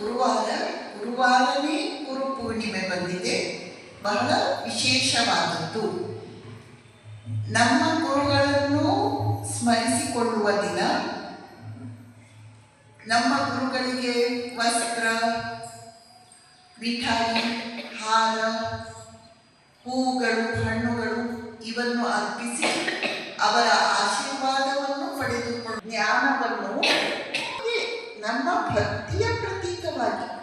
ಗುರುವಾರ ಗುರುವಾರನೇ ಗುರು ಪೂರ್ಣಿಮೆ ಬಂದಿದೆ. ಬಹಳ ವಿಶೇಷವಾದದ್ದು. ನಮ್ಮ ಗುರುಗಳನ್ನು ಸ್ಮರಿಸಿಕೊಳ್ಳುವ ದಿನ. ನಮ್ಮ ಗುರುಗಳಿಗೆ ವಸ್ತ್ರ, ಮಿಠಾಯಿ, ಹಾರ, ಹೂಗಳು, ಹಣ್ಣುಗಳು, ಇವನ್ನು ಅರ್ಪಿಸಿ ಅವರ ಆಶೀರ್ವಾದವನ್ನು ಪಡೆದುಕೊಂಡು ಜ್ಞಾನವನ್ನು ನಮ್ಮ ಭಕ್ತಿಯ ಪ್ರತೀಕವಾಗಿ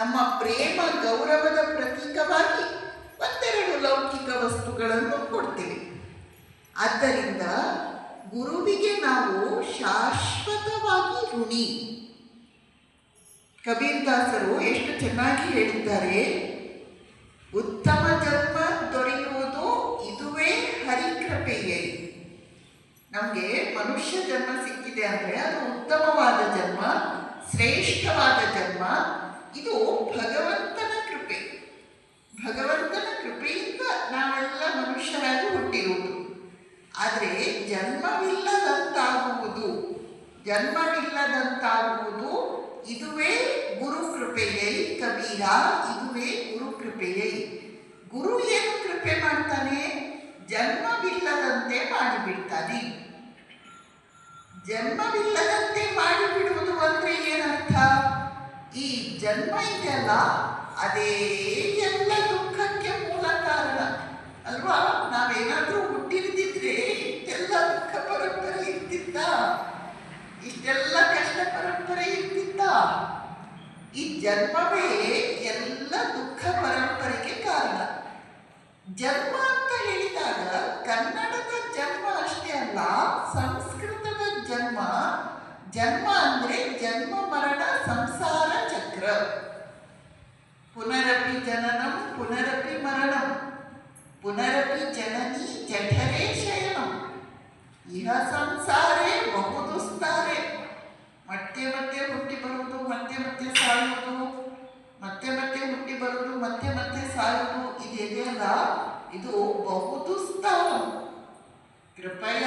ನಮ್ಮ ಪ್ರೇಮ ಗೌರವದ ಪ್ರತೀಕವಾಗಿ ಒಂದೆರಡು ಲೌಕಿಕ ವಸ್ತುಗಳನ್ನು ಕೊಡ್ತೇವೆ. ಆದ್ದರಿಂದ ಗುರುವಿಗೆ ನಾವು ಶಾಶ್ವತವಾಗಿ ಋಣಿ. ಕಬೀರ್ದಾಸರು ಎಷ್ಟು ಚೆನ್ನಾಗಿ ಹೇಳಿದ್ದಾರೆ. ಉತ್ತಮ ಜನ್ಮ ದೊರೆಯುವುದು ಇದುವೇ ಹರಿಕೃಪೆಯೇ. ನಮಗೆ ಮನುಷ್ಯ ಜನ್ಮ ಸಿಕ್ಕಿದೆ ಅಂದರೆ ಅದು ಉತ್ತಮವಾದ ಜನ್ಮ, ಶ್ರೇಷ್ಠವಾದ ಜನ್ಮ ಇದು ಭಗವಂತನ ಕೃಪೆ. ಭಗವಂತನ ಕೃಪೆಯಿಂದ ನಾವೆಲ್ಲ ಮನುಷ್ಯರಾಗಿ ಹುಟ್ಟಿರುವುದು. ಆದರೆ ಜನ್ಮವಿಲ್ಲದಂತಾಗುವುದು. ಜನ್ಮವಿಲ್ಲದಂತಾಗುವುದು ಇದುವೇ ಗುರು ಕೃಪೆಯೇ ಕಬೀರ, ಇದುವೇ ಗುರು ಕೃಪೆಯೇ ಗುರು ಏನು ಕೃಪೆ ಮಾಡ್ತಾನೆ? ಜನ್ಮವಿಲ್ಲದಂತೆ ಮಾಡಿಬಿಡ್ತಾನೆ. ಜನ್ಮವಿಲ್ಲದಂತೆ ಈ ಜನ್ಮ ಇದೆಯಲ್ಲ ಅದೇ ಎಲ್ಲ ದುಃಖಕ್ಕೆ ಮೂಲ ಕಾರಣ. ಅಲ್ವಾ? ನಾವೇನಾದ್ರೂ ಹುಟ್ಟಿರ್ದಿದ್ರೆ ಇಷ್ಟೆಲ್ಲ ದುಃಖ ಪರಂಪರೆ ಇರ್ತಿತ್ತ? ಇಷ್ಟೆಲ್ಲ ಕಷ್ಟ ಪರಂಪರೆ ಇರ್ತಿತ್ತ? ಈ ಜನ್ಮವೇ ಎಲ್ಲ ದುಃಖ ಪರಂಪರೆಗೆ ಕಾರಣ. ಜನ್ಮ ಅಂತ ಹೇಳಿದಾಗ ಕನ್ನಡದ ಜನ್ಮ ಅಷ್ಟೇ ಅಲ್ಲ, ಸಂಸ್ಕೃತದ ಜನ್ಮ. ಜನ್ಮ ಅಂದ್ರೆ ಜನ್ಮ, ಮರಣ ಸಂಸಾರ ಚಕ್ರ ಪುನರಪಿ ಜನನಂ ಪುನರಪಿ ಮರಣ. ಪುನರಪಿ ಜನನಿ ಜಠರೇ ಶಯನ. ಇಹ ಸಂಸಾರೇ ಬಹುದುಸ್ತಾರೆ ಮತ್ತೆ ಮತ್ತೆ ಹುಟ್ಟಿ ಬರುವುದು, ಮತ್ತೆ ಮತ್ತೆ ಸಾಯುವುದು, ಮತ್ತೆ ಮತ್ತೆ ಹುಟ್ಟಿ ಬರುವುದು, ಮತ್ತೆ ಮತ್ತೆ ಸಾಯುವುದು ಇದೆಯಲ್ಲ ಇದು ಬಹುದುಸ್ತಾರ. ಕೃಪಯಾ